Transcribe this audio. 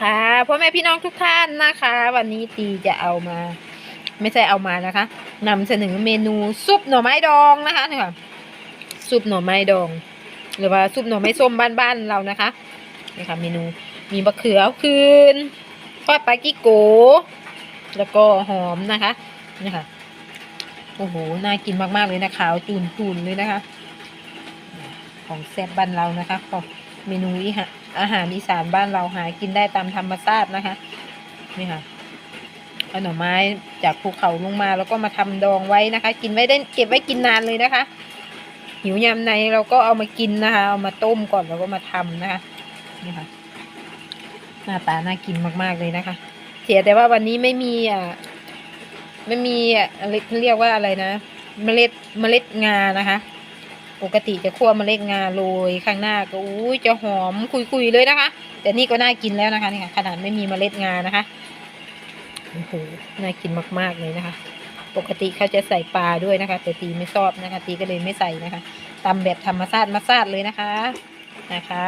ค่ะพ่อแม่พี่น้องทุกท่านนะคะ วันนี้ตีจะเอามา ไม่ใช่เอามานะคะนำเสนอเมนูซุปหน่อไม้ดองนะคะนี่ค่ะซุปหน่อไม้ดอง หรือว่าซุปหน่อไม้ส้มบ้านๆเรานะคะนี่ค่ะเมนูมีมะเขือคืนทอดปลากิโก แล้วก็หอมนะคะนี่ค่ะโอ้โหน่ากินมากๆเลยนะขาวจูนๆเลยนะคะ ของแซ่บบ้านเรานะคะของ เมนูอีหะอาหารอีสานบ้านเราหากินได้ตามธรรมชาตินะคะ นี่ค่ะเอาหน่อไม้จากภูเขาลงมาแล้วก็มาทำดองไว้นะคะ กินไว้ได้เก็บไว้กินนานเลยนะคะ หิวยามในเราก็เอามากินนะคะ เอามาต้มก่อนแล้วก็มาทำนะคะ นี่ค่ะ หน้าตาน่ากินมากๆเลยนะคะ เสียแต่ว่าวันนี้ไม่มีอะไม่มีอะไรเขาเรียกว่าอะไรนะ เมล็ดเมล็ดงานะคะ ปกติจะคั่วเมล็ดงาโรยข้างหน้าก็อุ้ยจะหอมคุยๆเลยนะคะ แต่นี่ก็น่ากินแล้วนะคะนี่ค่ะขนาดไม่มีเมล็ดงานะคะโอ้โหน่ากินมากๆเลยนะคะ ปกติเขาจะใส่ปลาด้วยนะคะ แต่ตีไม่ชอบนะคะ ตีก็เลยไม่ใส่นะคะตำแบบธรรมชาติมาซาดเลยนะคะนะคะ